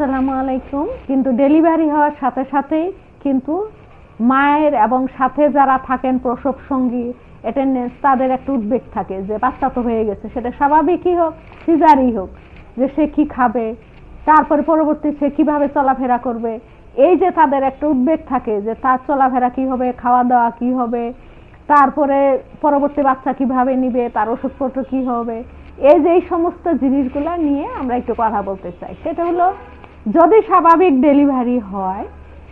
আসসালামু আলাইকুম। কিন্তু ডেলিভারি হওয়ার সাথে সাথেই কিন্তু মায়ের এবং সাথে যারা থাকেন প্রসব সঙ্গী অ্যাটেন্ডেন্স তাদের একটা উদ্বেগ থাকে যে বাচ্চা তো হয়ে গেছে, সেটা স্বাভাবিকই হোক সিজারই হোক, যে সে কি খাবে, তারপরে পরবর্তী সে কীভাবে চলাফেরা করবে, এই যে তাদের একটা উদ্বেগ থাকে যে তার চলাফেরা কি হবে, খাওয়া দাওয়া কি হবে, তারপরে পরবর্তী বাচ্চা কীভাবে নিবে, তার ওষুধপত্র কি হবে, এই যে এই সমস্ত জিনিসগুলো নিয়ে আমরা একটু কথা বলতে চাই। সেটা হলো যদি স্বাভাবিক ডেলিভারি হয়,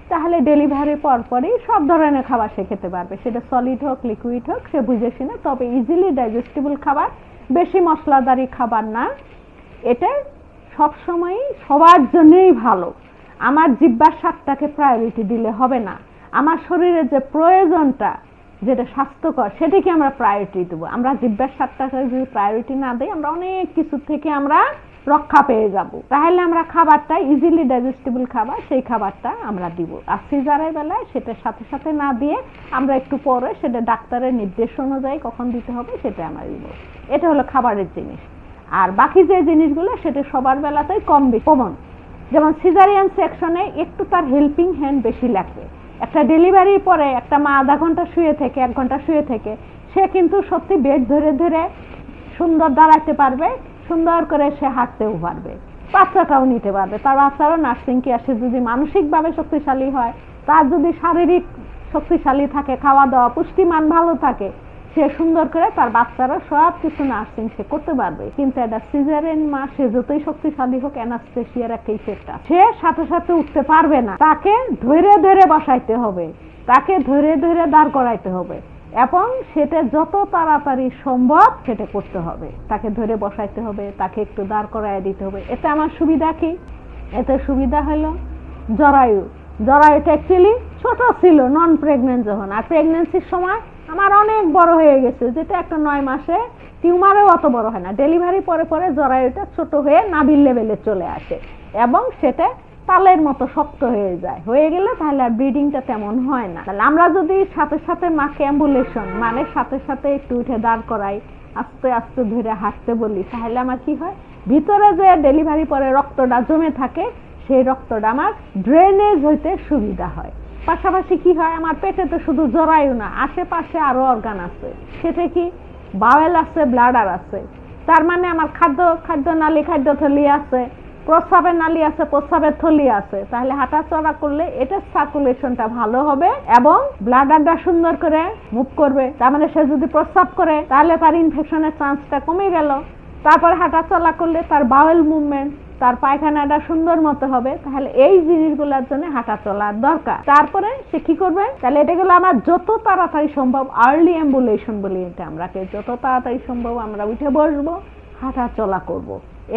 তাহলে ডেলিভারির পরপরই সব ধরনের খাবার সে খেতে পারবে। সেটা সলিড হোক লিকুইড হোক, সে বুঝে শুনে, তবে ইজিলি ডাইজেস্টেবল খাবার, বেশি মশলাদারি খাবার না। এটা সবসময়ই সবার জন্যই ভালো। আমার জিব্বার স্বাদটাকে প্রায়োরিটি দিলে হবে না। আমার শরীরের যে প্রয়োজনটা, যেটা স্বাস্থ্যকর, সেটাকে আমরা প্রায়োরিটি দেবো। আমরা জিব্বার স্বাদটাকে যদি প্রায়োরিটি না দিই, আমরা অনেক কিছু থেকে আমরা রক্ষা পেয়ে যাব। তাহলে আমরা খাবারটা ইজিলি ডাইজেস্টেবল খাবার, সেই খাবারটা আমরা দিব। আর সিজারের বেলায় সেটার সাথে সাথে না দিয়ে আমরা একটু পরে সেটা ডাক্তারের নির্দেশ অনুযায়ী কখন দিতে হবে সেটা আমরা দিব। এটা হলো খাবারের জিনিস। আর বাকি যে জিনিসগুলো সেটা সবার বেলাতেই কম কমন যেমন সিজারিয়ান সেকশনে একটু তার হেল্পিং হ্যান্ড বেশি লাগবে। একটা ডেলিভারির পরে একটা মা আধা ঘণ্টা শুয়ে থেকে, এক ঘণ্টা শুয়ে থেকে, সে কিন্তু সত্যি বেড ধরে ধরে সুন্দর দাঁড়াতে পারবে। সুন্দর করে সে হাঁটতেও পারবে, বাচ্চাটাও নিতে পারবে, তার বাচ্চারও নার্সিং কেয়ার সে যদি মানসিকভাবে শক্তিশালী হয়, তার যদি শারীরিক শক্তিশালী থাকে খাওয়া দাওয়া পুষ্টিমান ভালো থাকে, সে সুন্দর করে তার বাচ্চারা সব কিছু নার্সিং সে করতে পারবে। কিন্তু একটা সিজারেন মা, সে যতই শক্তিশালী হোক অ্যানাস্থেশিয়ার একটা ইফেক্ট সে সাথে সাথে উঠতে পারবে না। তাকে ধরে ধরে বসাইতে হবে। তাকে ধরে ধরে দাঁড় করাইতে হবে। এবং সেটা যত তাড়াতাড়ি সম্ভব সেটা করতে হবে। তাকে ধরে বসাইতে হবে, তাকে একটু দাঁড় করাই দিতে হবে। এতে আমার সুবিধা কি? এতে সুবিধা হলো, জরায়ু। জরায়ুটা অ্যাকচুয়ালি ছোট ছিল নন প্রেগনেন্ট যখন। আর প্রেগনেন্সির সময় আমার অনেক বড় হয়ে গেছে। যেটা একটা নয় মাসে টিউমারেও অত বড় হয় না। ডেলিভারি পরে পরে জরায়ুটা ছোট হয়ে নাবিল লেভেলে চলে আসে। এবং সেটা তালের মতো শক্ত হয়ে যায়। হয়ে গেলে তাহলে আর ব্রিডিংটা তেমন হয় না। তাহলে আমরা যদি সাথে সাথে মাকে অ্যাম্বুলেশন মানে সাথে সাথে একটু উঠে দাঁড় করাই, আস্তে আস্তে ধরে হাঁটতে বলি, তাহলে আমার কি হয়? ভিতরে যে ডেলিভারি পরে রক্তটা জমে থাকে, সেই রক্তটা আমার ড্রেনেজ হইতে সুবিধা হয়। পাশাপাশি কি হয়? আমার পেটে তো শুধু জরায়ু না, আশেপাশে আরও অর্গান আছে। সেটা কি? বাওয়েল আছে ব্লাডার আছে। তার মানে আমার খাদ্য খাদ্য, নালী খাদ্য থলি আছে। প্রস্রাবের নালী আছে, প্রস্রাবের থলি আছে। তাহলে হাঁটা চড়া করলে এটা সার্কুলেশনটা ভালো হবে এবং ব্লাডারটা সুন্দর করে মুভ করবে। তার মানে সে যদি প্রস্রাব করে, তাহলে তার ইনফেকশনের চান্সটা কমে গেল। তারপরে হাঁটা চলা করলে তার বাউল মুভমেন্ট তার পায়খানাটা সুন্দর মতো হবে। তাহলে এই জিনিসগুলোর জন্য হাঁটা চলার দরকার। তারপরে সে কি করবে? তাহলে এটা গেলো আমার যত তাড়াতাড়ি সম্ভব আর্লি অ্যাম্বুলেশন বলি এটা আমরাকে। যত তাড়াতাড়ি সম্ভব আমরা উঠে বসবো হাঁটা চলা করব।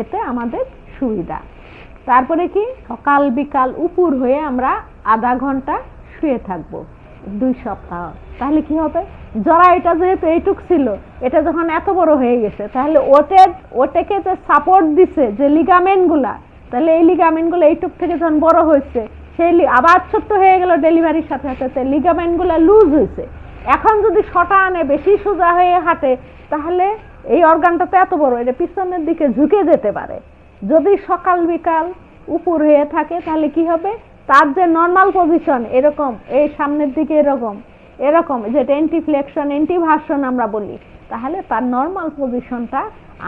এতে আমাদের সুবিধা। তারপরে কি? সকাল বিকাল উপর হয়ে আমরা আধা ঘণ্টা শুয়ে থাকব, দুই সপ্তাহ। তাহলে কি হবে? জরা, এটা যেহেতু এইটুক ছিল, এটা যখন এত বড় হয়ে গেছে, তাহলে ওতে, ওটাকে যে সাপোর্ট দিছে যে লিগামেন্টগুলা তাহলে এই লিগামেন্টগুলো এইটুক থেকে যখন বড় হয়েছে, সেই আবার ছোট্ট হয়ে গেল ডেলিভারির সাথে সাথে লিগামেন্টগুলো লুজ হয়েছে। এখন যদি শটা আনে বেশি সোজা হয়ে হাঁটে, তাহলে এই অর্গানটা তো এত বড়, এটা পিছনের দিকে ঝুঁকে যেতে পারে। যদি সকাল বিকাল উপর হয়ে থাকে, তাহলে কি হবে? তার যে নর্মাল পজিশন এরকম, এই সামনের দিকে এরকম এরকম যেটা এন্টি ফ্লেকশন এন্টি ভার্সন আমরা বলি, তাহলে তার নর্মাল পজিশনটা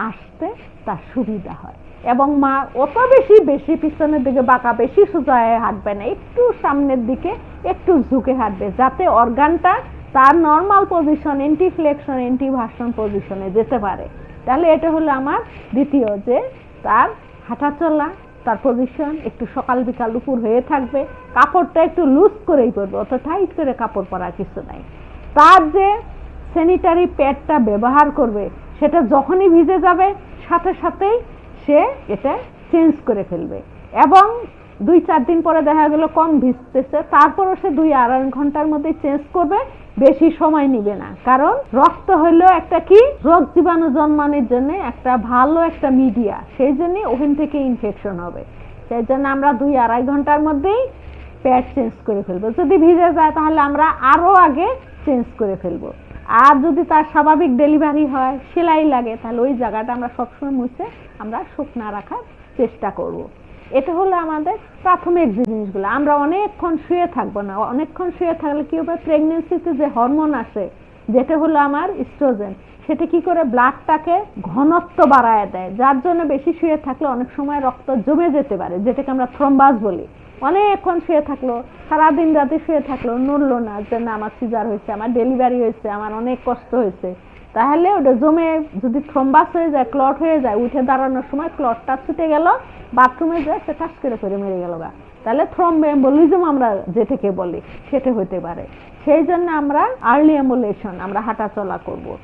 আসতে তার সুবিধা হয়। এবং মা অত বেশি বেশি পিছনের দিকে বাঁকা, বেশি সোজা হয়ে হাঁটবে না, একটু সামনের দিকে, একটু ঝুঁকে হাঁটবে, যাতে অর্গানটা তার normal position anteflexion anteversion পজিশনে যেতে পারে। তাহলে এটা হলো আমার দ্বিতীয় যে তার হাঁটা চলা, তার পজিশন একটু সকাল বিকাল উপর হয়ে থাকবে। কাপড়টা একটু লুজ করেই পরবে, অত টাইট করে কাপড় পরা কিছু নাই। তার যে স্যানিটারি প্যাডটা ব্যবহার করবে, সেটা যখনই ভিজে যাবে, সাথে সাথেই সে এটা চেঞ্জ করে ফেলবে। এবং দুই চার দিন পরে দেখা গেলো কম ভিজতেছে, তারপরও সে দুই আড়াই ঘণ্টার মধ্যে চেঞ্জ করবে, বেশি সময় নিবে না। কারণ রক্ত হলো একটা কি? রোগ জীবাণু জন্মানোর জন্য একটা ভালো একটা মিডিয়া সেই জন্য ওখান থেকে ইনফেকশন হবে। সেই জন্য আমরা দুই আড়াই ঘণ্টার মধ্যেই প্যাড চেঞ্জ করে ফেলব। যদি ভিজে যায় তাহলে আমরা আরও আগে চেঞ্জ করে ফেলব। আর যদি তার স্বাভাবিক ডেলিভারি হয়, সেলাই লাগে, তাহলে ওই জায়গাটা আমরা সবসময় মুছে আমরা শুকনা রাখার চেষ্টা করব। এটা হলো আমাদের প্রাথমিক জিনিসগুলো। আমরা অনেকক্ষণ শুয়ে থাকব না। অনেকক্ষণ শুয়ে থাকলে কি হবে? প্রেগনেন্সিতে যে হরমোন আসে, যেটা হলো আমার ইস্ট্রোজেন সেটা কি করে ব্লাডটাকে ঘনত্ব বাড়ায় দেয়। যার জন্য বেশি শুয়ে থাকলে অনেক সময় রক্ত জমে যেতে পারে, যেটাকে আমরা থ্রম্বাস বলি। অনেকক্ষণ শুয়ে থাকল, সারাদিন রাতে শুয়ে থাকল, নড়লো না যে না, আমার সিজার হয়েছে, আমার ডেলিভারি হয়েছে, আমার অনেক কষ্ট হয়েছে। তাহলে ওটা জমে যদি থ্রম্বাস হয়ে যায় ক্লট হয়ে যায়, উঠে দাঁড়ানোর সময় ক্লটটা ছুটে গেল বাথরুমে যায়, সে টাচ করে করে মেরে গেল গা। তাহলে থ্রম্ব অ্যাম্বুলিজম আমরা যেটাকে বলি, সেটা হতে পারে। সেই জন্য আমরা আর্লি অ্যাম্বুলেশন আমরা হাঁটাচলা করব।